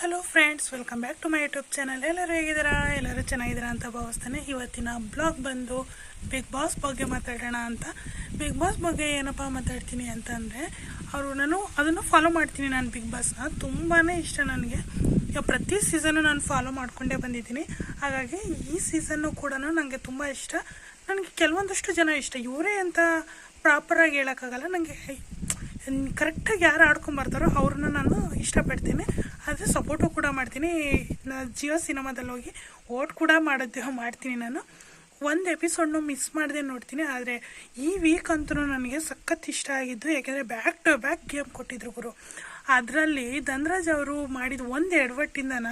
Hello friends welcome back to my YouTube channel ಎಲ್ಲರೂ ಹೇಗಿದ್ದೀರಾ? ಎಲ್ಲರೂ ಚೆನ್ನಾಗಿದ್ದೀರಾ ಅಂತ ಭಾವಿಸ್ತಾನೆ. ಇವತ್ತಿನ ಬ್ಲಾಗ್ ಬಂದು ಬಿಗ್ ಬಾಸ್ ಬಗ್ಗೆ ಮಾತಾಡೋಣ ಅಂತ. ಬಿಗ್ ಬಾಸ್ ಬಗ್ಗೆ ಏನಪ್ಪ ಮಾತಾಡ್ತೀನಿ ಅಂತಂದರೆ, ಅವರು ನಾನು ಅದನ್ನು ಫಾಲೋ ಮಾಡ್ತೀನಿ ನಾನು ಬಿಗ್ ಬಾಸ್ನ ತುಂಬಾ ಇಷ್ಟ ನನಗೆ. ಪ್ರತಿ ಸೀಸನ್ನು ನಾನು ಫಾಲೋ ಮಾಡಿಕೊಂಡೇ ಬಂದಿದ್ದೀನಿ. ಹಾಗಾಗಿ ಈ ಸೀಸನ್ನು ಕೂಡ ನನಗೆ ತುಂಬ ಇಷ್ಟ. ನನಗೆ ಕೆಲವೊಂದಷ್ಟು ಜನ ಇಷ್ಟ. ಇವರೇ ಅಂತ ಪ್ರಾಪರಾಗಿ ಹೇಳೋಕ್ಕಾಗಲ್ಲ. ನನಗೆ ಕರೆಕ್ಟಾಗಿ ಯಾರು ಆಡ್ಕೊಂಬರ್ತಾರೋ ಅವ್ರನ್ನ ನಾನು ಇಷ್ಟಪಡ್ತೀನಿ. ಆದರೆ ಸಪೋರ್ಟು ಕೂಡ ಮಾಡ್ತೀನಿ. ಜಿಯೋ ಸಿನಿಮಾದಲ್ಲಿ ಹೋಗಿ ಓಟ್ ಕೂಡ ಮಾಡೋದು ಮಾಡ್ತೀನಿ ನಾನು. ಒಂದು ಎಪಿಸೋಡ್ನು ಮಿಸ್ ಮಾಡದೆ ನೋಡ್ತೀನಿ. ಆದರೆ ಈ ವೀಕ್ ಅಂತೂ ನನಗೆ ಸಖತ್ ಇಷ್ಟ ಆಗಿದ್ದು, ಯಾಕೆಂದರೆ ಬ್ಯಾಕ್ ಟು ಬ್ಯಾಕ್ ಗೇಮ್ ಕೊಟ್ಟಿದ್ರು ಗುರು. ಅದರಲ್ಲಿ ಧನ್ರಾಜ್ ಅವರು ಮಾಡಿದ ಒಂದು ಎಡವಟ್ಟಿಂದನ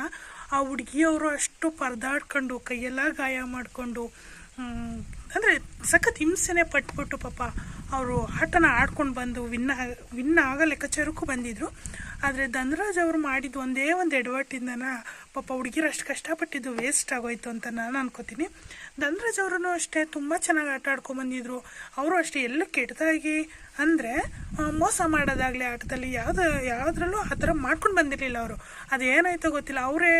ಆ ಹುಡುಗಿಯವರು ಅಷ್ಟು ಪರದಾಡ್ಕೊಂಡು, ಕೈಯೆಲ್ಲ ಗಾಯ ಮಾಡಿಕೊಂಡು ಅಂದರೆ ಸಖತ್ ಹಿಂಸೆನೇ ಪಟ್ಬಿಟ್ಟು ಪಾಪ. ಅವರು ಆಟನ ಆಡ್ಕೊಂಡು ಬಂದು ವಿನ್ನ ವಿನ್ ಆಗ ಲೆಕ್ಕಾಚಾರಕ್ಕೂ ಬಂದಿದ್ರು. ಆದರೆ ಧನರಾಜ್ ಅವರು ಮಾಡಿದ್ದು ಒಂದೇ ಒಂದು ಎಡವಟ್ಟಿಂದನ ಪಾಪ ಹುಡುಗಿರು ಅಷ್ಟು ಕಷ್ಟಪಟ್ಟಿದ್ದು ವೇಸ್ಟ್ ಆಗೋಯ್ತು ಅಂತ ನಾನು ಅನ್ಕೋತೀನಿ. ಧನರಾಜ್ ಅವರು ಅಷ್ಟೇ ತುಂಬ ಚೆನ್ನಾಗಿ ಆಟ ಆಡ್ಕೊಂಡು ಬಂದಿದ್ರು. ಅವರು ಅಷ್ಟೇ ಎಲ್ಲ ಕೆಟ್ಟದಾಗಿ ಅಂದರೆ ಮೋಸ ಮಾಡೋದಾಗಲಿ ಆಟದಲ್ಲಿ ಯಾವ್ದು, ಯಾವುದ್ರಲ್ಲೂ ಆ ಥರ ಮಾಡ್ಕೊಂಡು ಬಂದಿರಲಿಲ್ಲ ಅವರು. ಅದೇನಾಯ್ತೋ ಗೊತ್ತಿಲ್ಲ. ಅವರೇ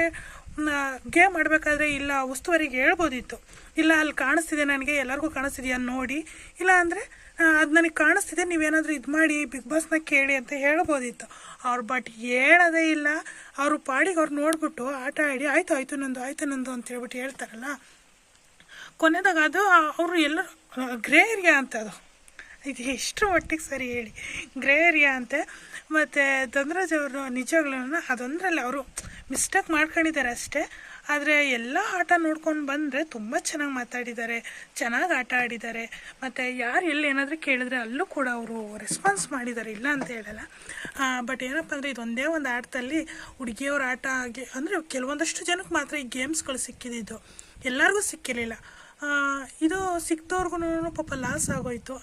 ಗೇಮ್ ಮಾಡಬೇಕಾದ್ರೆ ಇಲ್ಲ ಉಸ್ತುವಾರಿಗೆ ಹೇಳ್ಬೋದಿತ್ತು. ಇಲ್ಲ ಅಲ್ಲಿ ಕಾಣಿಸ್ತಿದೆ ನನಗೆ, ಎಲ್ಲರಿಗೂ ಕಾಣಿಸ್ತಿದೆಯಾ ನೋಡಿ. ಇಲ್ಲ ಅಂದರೆ ಅದು ನನಗೆ ಕಾಣಿಸ್ತಿದೆ, ನೀವೇನಾದರೂ ಇದು ಮಾಡಿ ಬಿಗ್ ಬಾಸ್ನ ಕೇಳಿ ಅಂತ ಹೇಳ್ಬೋದಿತ್ತು. ಅವ್ರು ಬಟ್ ಹೇಳೋದೇ ಇಲ್ಲ. ಅವರು ಪಾಡಿಗೆ ಅವ್ರು ನೋಡ್ಬಿಟ್ಟು ಆಟ ಆಡಿ, ಆಯಿತು ಆಯಿತು ನಂದು ಆಯಿತು ನಂದು ಅಂತ ಹೇಳ್ಬಿಟ್ಟು ಹೇಳ್ತಾರಲ್ಲ. ಕೊನೆದಾಗ ಅದು ಅವರು ಎಲ್ಲರೂ ಗ್ರೇ ಏರಿಯಾ ಅಂತ ಅದು. ಇದು ಎಷ್ಟರ ಮಟ್ಟಿಗೆ ಸರಿ ಹೇಳಿ. ಗ್ರೇ ಏರಿಯಾ ಅಂತೆ, ಮತ್ತು ಧನರಾಜ್ ಅವರು ನಿಜವಾಗ್ಲೂ ಅದೊಂದರಲ್ಲಿ ಅವರು ಮಿಸ್ಟೇಕ್ ಮಾಡ್ಕೊಂಡಿದ್ದಾರೆ ಅಷ್ಟೇ. ಆದರೆ ಎಲ್ಲ ಆಟ ನೋಡ್ಕೊಂಡು ಬಂದರೆ ತುಂಬ ಚೆನ್ನಾಗಿ ಮಾತಾಡಿದ್ದಾರೆ, ಚೆನ್ನಾಗಿ ಆಟ ಆಡಿದ್ದಾರೆ. ಮತ್ತು ಯಾರು ಎಲ್ಲಿ ಏನಾದರೂ ಕೇಳಿದ್ರೆ ಅಲ್ಲೂ ಕೂಡ ಅವರು ರೆಸ್ಪಾನ್ಸ್ ಮಾಡಿದ್ದಾರೆ, ಇಲ್ಲ ಅಂತ ಹೇಳಲ್ಲ. ಬಟ್ ಏನಪ್ಪ ಅಂದರೆ ಇದೊಂದೇ ಒಂದು ಆಟದಲ್ಲಿ ಹುಡುಗಿಯವ್ರ ಆಟ ಆಗಿ ಅಂದರೆ ಕೆಲವೊಂದಷ್ಟು ಜನಕ್ಕೆ ಮಾತ್ರ ಈ ಗೇಮ್ಸ್ಗಳು ಸಿಕ್ಕಿದ್ದು. ಎಲ್ಲರಿಗೂ ಸಿಕ್ಕಿರಲಿಲ್ಲ. ಇದು ಸಿಕ್ತವ್ರಿಗೂ ಪಾಪ ಲಾಸ್ ಆಗೋಯ್ತು.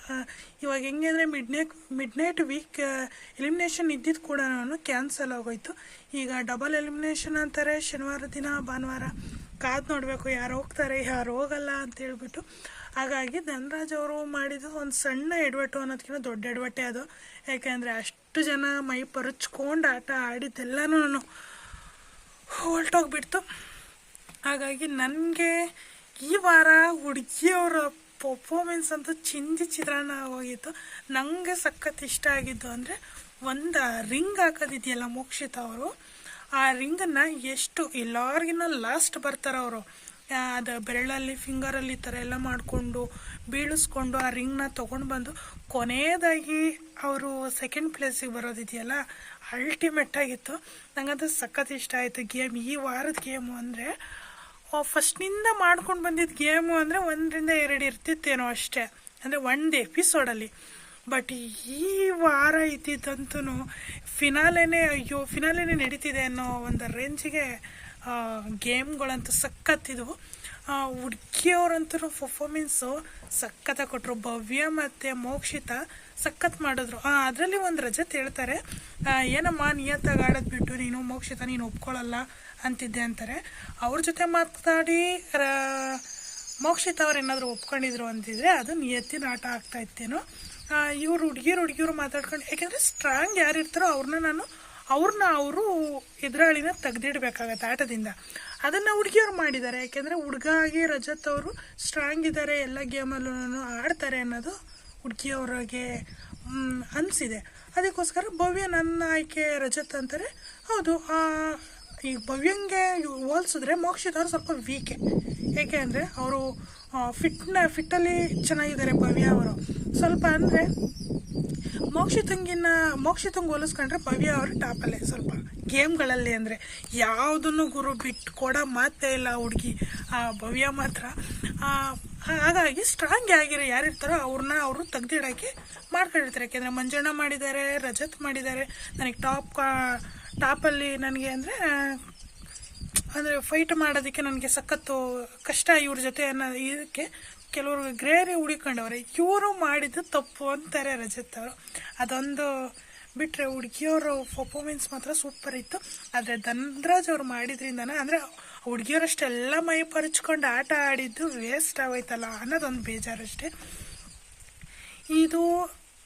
ಇವಾಗ ಹೆಂಗೆ ಅಂದರೆ midnight midnight week elimination ಇದ್ದಿದ್ದು ಕೂಡ ನಾನು ಕ್ಯಾನ್ಸಲ್ ಆಗೋಯ್ತು. ಈಗ ಡಬಲ್ ಎಲಿಮಿನೇಷನ್ ಅಂತಾರೆ ಶನಿವಾರ ದಿನ, ಭಾನುವಾರ. ಕಾದು ನೋಡಬೇಕು ಯಾರು ಹೋಗ್ತಾರೆ, ಯಾರು ಹೋಗಲ್ಲ ಅಂತ ಹೇಳ್ಬಿಟ್ಟು. ಹಾಗಾಗಿ ಧನರಾಜ್ ಅವರು ಮಾಡಿದ್ದು ಒಂದು ಸಣ್ಣ ಎಡವಟ್ಟು ಅನ್ನೋದಕ್ಕಿಂತ ದೊಡ್ಡ ಎಡವಟ್ಟೆ ಅದು. ಯಾಕೆಂದರೆ ಅಷ್ಟು ಜನ ಮೈ ಪರಚ್ಕೊಂಡು ಆಟ ಆಡಿದ್ದೆಲ್ಲನೂ ನಾನು ಹೊಲ್ಟೋಗ್ಬಿಡ್ತು ಹಾಗಾಗಿ ನನಗೆ ಈ ವಾರ ಹುಡುಗಿಯವರ ಪರ್ಫಾರ್ಮೆನ್ಸ್ ಅಂತೂ ಚಿಂದಿ ಚಿತ್ರಾನ್ನ ಹೋಗಿತ್ತು ನನಗೆ ಸಖತ್ ಇಷ್ಟ ಆಗಿದ್ದು ಅಂದರೆ ಒಂದು ರಿಂಗ್ ಹಾಕೋದಿದೆಯಲ್ಲ ಮೋಕ್ಷಿತ ಅವರು. ಆ ರಿಂಗನ್ನು ಎಷ್ಟು ಎಲ್ಲರಿಗಿನ್ನ ಲಾಸ್ಟ್ ಬರ್ತಾರೆ ಅವರು. ಅದು ಬೆರಳಲ್ಲಿ ಫಿಂಗರಲ್ಲಿ ಈ ಥರ ಎಲ್ಲ ಮಾಡಿಕೊಂಡು ಬೀಳಿಸ್ಕೊಂಡು ಆ ರಿಂಗ್ನ ತೊಗೊಂಡು ಬಂದು ಕೊನೆಯದಾಗಿ ಅವರು ಸೆಕೆಂಡ್ ಪ್ಲೇಸಿಗೆ ಬರೋದಿದೆಯಲ್ಲ ಅಲ್ಟಿಮೇಟ್ ಆಗಿತ್ತು. ನನಗಂತೂ ಸಖತ್ ಇಷ್ಟ ಆಯಿತು ಗೇಮ್. ಈ ವಾರದ ಗೇಮು ಅಂದರೆ ಫಸ್ಟ್ನಿಂದ ಮಾಡ್ಕೊಂಡು ಬಂದಿದ್ದ ಗೇಮು ಅಂದರೆ ಒಂದರಿಂದ ಎರಡು ಇರ್ತಿತ್ತೇನೋ ಅಷ್ಟೇ. ಅಂದರೆ ಒಂದು ಎಪಿಸೋಡಲ್ಲಿ ಬಟ್ ಈ ವಾರ ಇದ್ದಿದ್ದಂತೂ ಫಿನಾಲೆನೇ ಅಯ್ಯೋ ಫಿನಾಲೆನೇ ನಡೀತಿದೆ ಅನ್ನೋ ಒಂದು ರೇಂಜಿಗೆ ಗೇಮ್ಗಳಂತೂ ಸಖತ್ತಿದ್ವು ಹುಡುಗಿಯವ್ರಂತೂ ಪರ್ಫಾಮೆನ್ಸು ಸಖತ್ತಾಗಿ ಕೊಟ್ಟರು ಭವ್ಯ ಮತ್ತು ಮೋಕ್ಷಿತ ಸಖತ್ ಮಾಡಿದ್ರು. ಅದರಲ್ಲಿ ಒಂದು ರಜತ್ ಹೇಳ್ತಾರೆ ಏನಮ್ಮ ನಿಯತ್ತಾಗಿ ಆಡೋದು ಬಿಟ್ಟು ನೀನು ಮೋಕ್ಷಿತ, ನೀನು ಒಪ್ಕೊಳ್ಳಲ್ಲ ಅಂತಿದ್ದೆ ಅಂತಾರೆ. ಅವ್ರ ಜೊತೆ ಮಾತಾಡಿ ಮೋಕ್ಷಿತ ಅವ್ರು ಏನಾದರೂ ಒಪ್ಕೊಂಡಿದ್ರು ಅಂತಿದ್ರೆ ಅದು ನಿಯತ್ತಿನ ಆಟ ಆಗ್ತಾ ಇತ್ತೇನೋ. ಇವ್ರು ಹುಡುಗಿರು ಹುಡುಗಿಯರು ಮಾತಾಡ್ಕೊಂಡು, ಯಾಕೆಂದರೆ ಸ್ಟ್ರಾಂಗ್ ಯಾರಿರ್ತಾರೋ ಅವ್ರನ್ನ ನಾನು ಅವ್ರನ್ನ ಅವರು ಎದುರಾಳಿನ ತೆಗೆದಿಡ್ಬೇಕಾಗತ್ತೆ ಆಟದಿಂದ. ಅದನ್ನು ಹುಡುಗಿಯವ್ರು ಮಾಡಿದ್ದಾರೆ. ಯಾಕೆಂದರೆ ಹುಡುಗ ಆಗಿ ರಜತ್ ಅವರು ಸ್ಟ್ರಾಂಗ್ ಇದ್ದಾರೆ ಎಲ್ಲ ಗೇಮಲ್ಲೂ ಆಡ್ತಾರೆ ಅನ್ನೋದು ಹುಡುಗಿಯವ್ರಿಗೆ ಅನಿಸಿದೆ. ಅದಕ್ಕೋಸ್ಕರ ಭವ್ಯ ನನ್ನ ಆಯ್ಕೆ ರಜತ್ ಅಂತಾರೆ. ಹೌದು ಈಗ ಭವ್ಯಂಗೆ ಹೋಲಿಸಿದ್ರೆ ಮೋಕ್ಷಿತವ್ರು ಸ್ವಲ್ಪ ವೀಕೆ ಏಕೆ ಅಂದರೆ ಅವರು ಫಿಟ್ನ ಫಿಟ್ಟಲ್ಲಿ ಚೆನ್ನಾಗಿದ್ದಾರೆ ಭವ್ಯ ಅವರು. ಸ್ವಲ್ಪ ಅಂದರೆ ಮೋಕ್ಷಿತಂಗಿನ ತಂಗ್ ಹೋಲಿಸ್ಕೊಂಡ್ರೆ ಭವ್ಯ ಅವರು ಟಾಪಲ್ಲೇ ಸ್ವಲ್ಪ. ಗೇಮ್ಗಳಲ್ಲಿ ಅಂದರೆ ಯಾವುದನ್ನು ಗುರು ಬಿಟ್ಟು ಕೊಡೋ ಮಾತೇ ಇಲ್ಲ ಹುಡುಗಿ. ಆ ಭವ್ಯ ಮಾತ್ರ. ಹಾಗಾಗಿ ಸ್ಟ್ರಾಂಗ್ ಆಗಿರೋ ಯಾರಿರ್ತಾರೋ ಅವ್ರನ್ನ ಅವರು ತೆಗ್ದಿಡೋಕ್ಕೆ ಮಾಡ್ಕೊಂಡಿರ್ತಾರೆ. ಯಾಕೆಂದರೆ ಮಂಜಣ್ಣ ಮಾಡಿದ್ದಾರೆ, ರಜತ್ ಮಾಡಿದ್ದಾರೆ. ನನಗೆ ಟಾಪ್ ಟಾಪಲ್ಲಿ ನನಗೆ ಅಂದರೆ ಅಂದರೆ ಫೈಟ್ ಮಾಡೋದಕ್ಕೆ ನನಗೆ ಸಖತ್ತು ಕಷ್ಟ ಇವ್ರ ಜೊತೆ ಅನ್ನೋ ಇದಕ್ಕೆ ಕೆಲವರು ಗ್ರೇರಿ ಹುಡುಕೊಂಡವ್ರೆ, ಇವರು ಮಾಡಿದ್ದು ತಪ್ಪು ಅಂತಾರೆ ರಜತ್ ಅವರು ಅದೊಂದು ಬಿಟ್ಟರೆ ಹುಡುಗಿಯವರು ಪರ್ಫಾರ್ಮೆನ್ಸ್ ಮಾತ್ರ ಸೂಪರ್ ಇತ್ತು. ಆದರೆ ಧನ್ರಾಜ್ ಅವ್ರು ಮಾಡಿದ್ರಿಂದನೇ, ಅಂದರೆ ಹುಡುಗಿಯರಷ್ಟೆಲ್ಲ ಮೈ ಪರಚ್ಕೊಂಡು ಆಟ ಆಡಿದ್ದು ವೇಸ್ಟ್ ಆಗೋಯ್ತಲ್ಲ ಅನ್ನೋದೊಂದು ಬೇಜಾರಷ್ಟೇ. ಇದು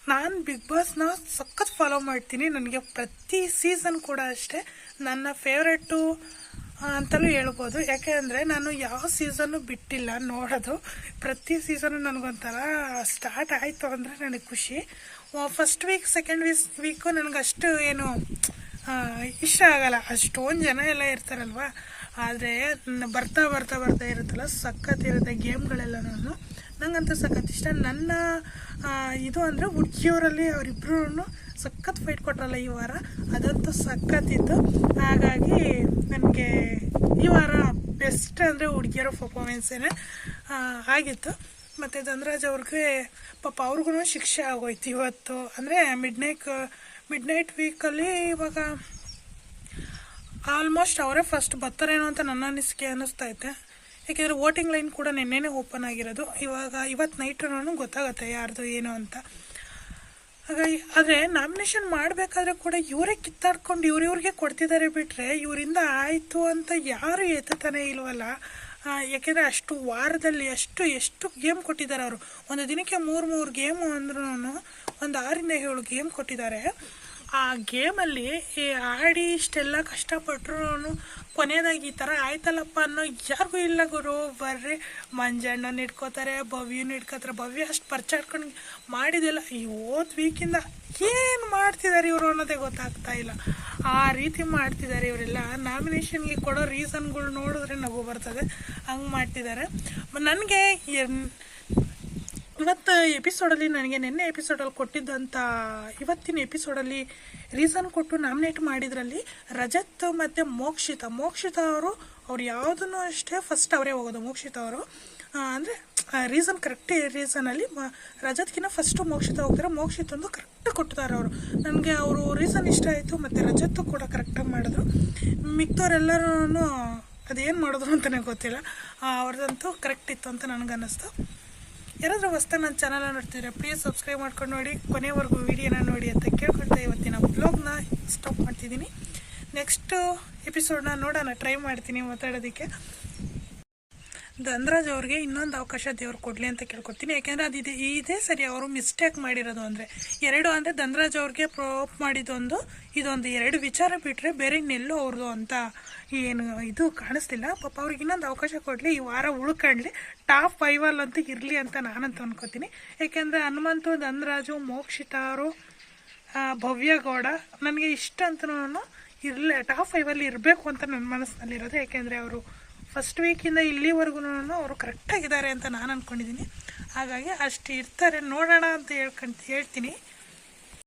ನಾನು ಬಿಗ್ ಬಾಸ್ನ ಸಖತ್ ಫಾಲೋ ಮಾಡ್ತೀನಿ. ನನಗೆ ಪ್ರತಿ ಸೀಸನ್ ಕೂಡ ಅಷ್ಟೇ. ನನ್ನ ಫೇವ್ರೆಟ್ಟು ಅಂತಲೂ ಹೇಳ್ಬೋದು. ಯಾಕೆ ಅಂದರೆ ನಾನು ಯಾವ ಸೀಸನ್ನು ಬಿಟ್ಟಿಲ್ಲ ನೋಡೋದು. ಪ್ರತಿ ಸೀಸನು ನನಗೊಂಥರ ಸ್ಟಾರ್ಟ್ ಆಯಿತು ಅಂದರೆ ನನಗೆ ಖುಷಿ. First week second week week ನನಗಷ್ಟು ಏನು ಇಷ್ಟ ಆಗಲ್ಲ. ಅಷ್ಟೊಂದು ಜನ ಎಲ್ಲ ಇರ್ತಾರಲ್ವ. ಆದರೆ, ಬರ್ತಾ ಬರ್ತಾ ಬರ್ತಾ ಇರುತ್ತಲ್ಲ, ಸಖತ್ ಇರುತ್ತೆ ಗೇಮ್ಗಳೆಲ್ಲನೂ. ನಂಗಂತೂ ಸಖತ್ ಇಷ್ಟ. ನನ್ನ ಇದು ಅಂದರೆ ಹುಡುಗಿಯವರಲ್ಲಿ ಅವರಿಬ್ಬರೂ ಸಖತ್ ಫೈಟ್ ಕೊಟ್ರಲ್ಲ ಈ ವಾರ. ಅದಂತೂ ಸಖತ್ತಿತ್ತು ಹಾಗಾಗಿ ನನಗೆ ಈ ವಾರ ಬೆಸ್ಟ್ ಅಂದರೆ ಹುಡುಗಿಯರ ಪರ್ಫಾಮೆನ್ಸೇನೆ ಆಗಿತ್ತು. ಮತ್ತು ಧನರಾಜ್ ಅವ್ರಿಗೆ ಪಾಪ ಅವ್ರಿಗೂ ಶಿಕ್ಷೆ ಆಗೋಯ್ತು ಇವತ್ತು. ಅಂದರೆ ಮಿಡ್ ನೈಟ್ ಮಿಡ್ ನೈಟ್ ವೀಕಲ್ಲಿ ಇವಾಗ ಆಲ್ಮೋಸ್ಟ್ ಅವರೇ ಫಸ್ಟ್ ಬರ್ತಾರೇನೋ ಅಂತ ನನ್ನ ಅನಿಸಿಕೆ ಅನ್ನಿಸ್ತಾ ಐತೆ ಯಾಕೆಂದರೆ ವೋಟಿಂಗ್ ಲೈನ್ ಕೂಡ ನಿನ್ನೆನೇ ಓಪನ್ ಆಗಿರೋದು. ಇವಾಗ ಇವತ್ತು ನೈಟು ಗೊತ್ತಾಗುತ್ತೆ ಯಾರ್ದು ಏನು ಅಂತ. ಹಾಗಾಗಿ ಆದರೆ ನಾಮಿನೇಷನ್ ಮಾಡಬೇಕಾದ್ರೆ ಕೂಡ ಇವರೇ ಕಿತ್ತಾಡ್ಕೊಂಡು ಇವ್ರಿವ್ರಿಗೆ ಕೊಡ್ತಿದ್ದಾರೆ ಬಿಟ್ಟರೆ ಇವರಿಂದ ಆಯಿತು ಅಂತ ಯಾರು ಎತ್ತತಾನೆ ಇಲ್ವಲ್ಲ. ಯಾಕೆಂದರೆ ಅಷ್ಟು ವಾರದಲ್ಲಿ ಅಷ್ಟು ಎಷ್ಟು ಗೇಮ್ ಕೊಟ್ಟಿದ್ದಾರೆ ಅವರು. ಒಂದು ದಿನಕ್ಕೆ ಮೂರು ಮೂರು ಗೇಮು ಅಂದ್ರೂ ಒಂದು ಆರಿಂದ ಏಳು ಗೇಮ್ ಕೊಟ್ಟಿದ್ದಾರೆ. ಆ ಗೇಮಲ್ಲಿ ಆಡಿ ಇಷ್ಟೆಲ್ಲ ಕಷ್ಟಪಟ್ಟರು ಕೊನೆಯದಾಗಿ ಈ ಥರ ಆಯ್ತಲ್ಲಪ್ಪ ಅನ್ನೋ ಯಾರಿಗೂ ಇಲ್ಲ ಗುರು. ಬರ್ರಿ, ಮಂಜಣ್ಣನ ಇಟ್ಕೋತಾರೆ ಭವ್ಯನ ಇಟ್ಕೋತಾರೆ ಭವ್ಯ ಅಷ್ಟು ಪರ್ಚಾಡ್ಕೊಂಡು ಮಾಡಿದಿಲ್ಲ ಈ ಓದ್ ವೀಕಿಂದ ಏನು ಮಾಡ್ತಿದ್ದಾರೆ ಇವರು ಅನ್ನೋದೇ ಗೊತ್ತಾಗ್ತಾ ಇಲ್ಲ. ಆ ರೀತಿ ಮಾಡ್ತಿದ್ದಾರೆ ಇವರೆಲ್ಲ. ನಾಮಿನೇಷನ್ಗೆ ಕೊಡೋ ರೀಸನ್ಗಳು ನೋಡಿದ್ರೆ ನಗು ಬರ್ತದೆ. ಹಂಗೆ ಮಾಡ್ತಿದ್ದಾರೆ ನನಗೆ ಇವತ್ತು ಎಪಿಸೋಡಲ್ಲಿ ನನಗೆ ನಿನ್ನೆ ಎಪಿಸೋಡಲ್ಲಿ ಕೊಟ್ಟಿದ್ದಂಥ ಇವತ್ತಿನ ಎಪಿಸೋಡಲ್ಲಿ ರೀಸನ್ ಕೊಟ್ಟು ನಾಮಿನೇಟ್ ಮಾಡಿದ್ರಲ್ಲಿ ರಜತ್ ಮತ್ತು ಮೋಕ್ಷಿತ. ಮೋಕ್ಷಿತ ಅವರು, ಅವ್ರು ಯಾವುದನ್ನು ಅಷ್ಟೇ ಫಸ್ಟ್ ಅವರೇ ಹೋಗೋದು ಮೋಕ್ಷಿತ ಅವರು. ಅಂದರೆ ರೀಸನ್ ಕರೆಕ್ಟ್ ರೀಸನಲ್ಲಿ ರಜತ್ಕಿನ್ನ ಫಸ್ಟು ಮೋಕ್ಷಿತ ಹೋಗ್ತಾರೆ. ಮೋಕ್ಷಿತಂದು ಕರೆಕ್ಟ್ ಕೊಟ್ಟಿದ್ದಾರೆ ಅವರು. ನನಗೆ ಅವರು ರೀಸನ್ ಇಷ್ಟ ಆಯಿತು, ಮತ್ತು ರಜತ್ತು ಕೂಡ ಕರೆಕ್ಟಾಗಿ ಮಾಡಿದ್ರು. ಮಿಕ್ದವ್ರೆಲ್ಲರೂ ಅದೇನು ಮಾಡಿದ್ರು ಅಂತಲೇ ಗೊತ್ತಿಲ್ಲ. ಅವ್ರದ್ದಂತೂ ಕರೆಕ್ಟ್ ಇತ್ತು ಅಂತ ನನಗನ್ನಿಸ್ತು. ಯಾರಾದರೂ ಹೊಸ್ತಾ ನನ್ನ ಚಾನಲ್ ನೋಡ್ತಿದ್ರೆ ಪ್ಲೀಸ್ ಸಬ್ಸ್ಕ್ರೈಬ್ ಮಾಡ್ಕೊಂಡು ನೋಡಿ. ಕೊನೆವರೆಗೂ ವಿಡಿಯೋನ ನೋಡಿ ಅಂತ ಕೇಳ್ಕೊಳ್ತಾ ಇವತ್ತಿನ ಬ್ಲಾಗ್ನ ಸ್ಟಾಪ್ ಮಾಡ್ತಿದ್ದೀನಿ. ನೆಕ್ಸ್ಟು ಎಪಿಸೋಡ್ನ ನೋಡೋಣ ಟ್ರೈ ಮಾಡ್ತೀನಿ ಮಾತಾಡೋದಕ್ಕೆ. ಧನರಾಜ್ ಅವ್ರಿಗೆ ಇನ್ನೊಂದು ಅವಕಾಶ ದೇವ್ರು ಕೊಡಲಿ ಅಂತ ಕೇಳ್ಕೊಡ್ತೀನಿ. ಯಾಕೆಂದರೆ ಅದು ಇದೆ ಇದೇ ಸರಿ ಅವರು ಮಿಸ್ಟೇಕ್ ಮಾಡಿರೋದು ಅಂದರೆ ಎರಡು ಅಂದರೆ ಧನರಾಜ್ ಅವ್ರಿಗೆ ಪ್ರೋಪ್ ಮಾಡಿದೊಂದು ಇದೊಂದು ಎರಡು ವಿಚಾರ ಬಿಟ್ಟರೆ ಬೇರೆ ಇನ್ನೆಲ್ಲೂ ಅವ್ರದ್ದು ಅಂತ ಏನು ಇದು ಕಾಣಿಸ್ತಿಲ್ಲ. ಪಾಪ ಅವ್ರಿಗೆ ಇನ್ನೊಂದು ಅವಕಾಶ ಕೊಡಲಿ ಈ ವಾರ ಉಳ್ಕೊಂಡ್ಲಿ ಟಾಪ್ ಫೈವಲ್ ಅಂತ ಇರಲಿ ಅಂತ ನಾನಂತ ಅನ್ಕೋತೀನಿ. ಯಾಕೆಂದರೆ ಹನುಮಂತು ಧನರಾಜು ಮೋಕ್ಷಿತ ಅವರು ಆ, ಭವ್ಯ ಗೌಡ ನನಗೆ ಇಷ್ಟ ಅಂತನೂ ಇರಲಿ ಟಾಪ್ ಫೈವಲ್ಲಿ ಇರಬೇಕು ಅಂತ ನನ್ನ ಮನಸ್ಸಿನಲ್ಲಿರೋದು. ಯಾಕೆಂದರೆ ಅವರು ಫಸ್ಟ್ ವೀಕಿಂದ ಇಲ್ಲಿವರೆಗೂ ಅವರು ಕರೆಕ್ಟಾಗಿದ್ದಾರೆ ಅಂತ ನಾನು ಅಂದ್ಕೊಂಡಿದ್ದೀನಿ ಹಾಗಾಗಿ ಅಷ್ಟು ಇರ್ತಾರೆ, ನೋಡೋಣ ಅಂತ ಹೇಳ್ಕೊಂಡು ಹೇಳ್ತೀನಿ.